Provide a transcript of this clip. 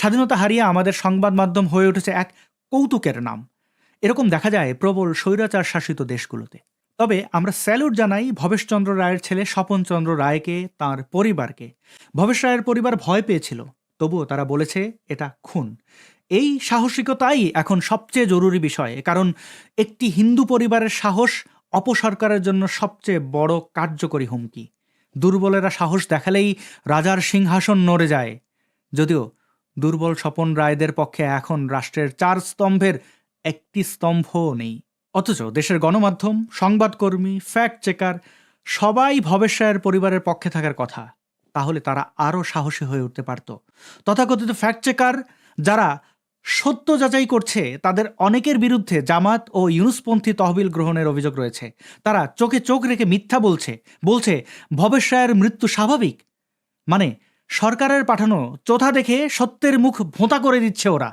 স্বাধীনতা হারিয়ে আমাদের সংবাদ মাধ্যম হয়ে উঠেছে এক কৌতুকের নাম। এরকম দেখা যায় প্রবল স্বৈরাচার শাসিত দেশগুলোতে। তবে আমরা স্যালুট জানাই ভবেশচন্দ্র রায়ের ছেলে স্বপনচন্দ্র রায়কে, তার পরিবারকে। ভবেশ রায়ের পরিবার ভয় পেয়েছিল, তবুও তারা বলেছে এটা খুন। এই সাহসিকতাই এখন সবচেয়ে জরুরি বিষয়, কারণ একটি হিন্দু পরিবারের সাহস অপসরকারের জন্য সবচেয়ে বড় কার্যকরী হুমকি। দুর্বলেরা সাহস দেখালেই রাজার সিংহাসন নড়ে যায়। যদিও দুর্বল স্বপন রায়দের পক্ষে এখন রাষ্ট্রের চার স্তম্ভের একটি স্তম্ভও নেই। অথচ দেশের গণমাধ্যম, সংবাদকর্মী ফ্যাক্ট চেকার সবাই ভবেশ রায়ের পরিবারের পক্ষে থাকার কথা। তাহলে তারা আরও সাহসী হয়ে উঠতে পারত। তথাকথিত ফ্যাক্ট চেকার যারা সত্য যাচাই করছে, তাদের অনেকের বিরুদ্ধে জামাত ও ইউনুসপন্থী তহবিল গ্রহণের অভিযোগ রয়েছে। তারা চোখে চোখ রেখে মিথ্যা বলছে। বলছে ভবেশ রায়ের মৃত্যু স্বাভাবিক। মানে সরকারের পাঠানো চোথা দেখে সত্যের মুখ ভোঁতা করে দিচ্ছে ওরা।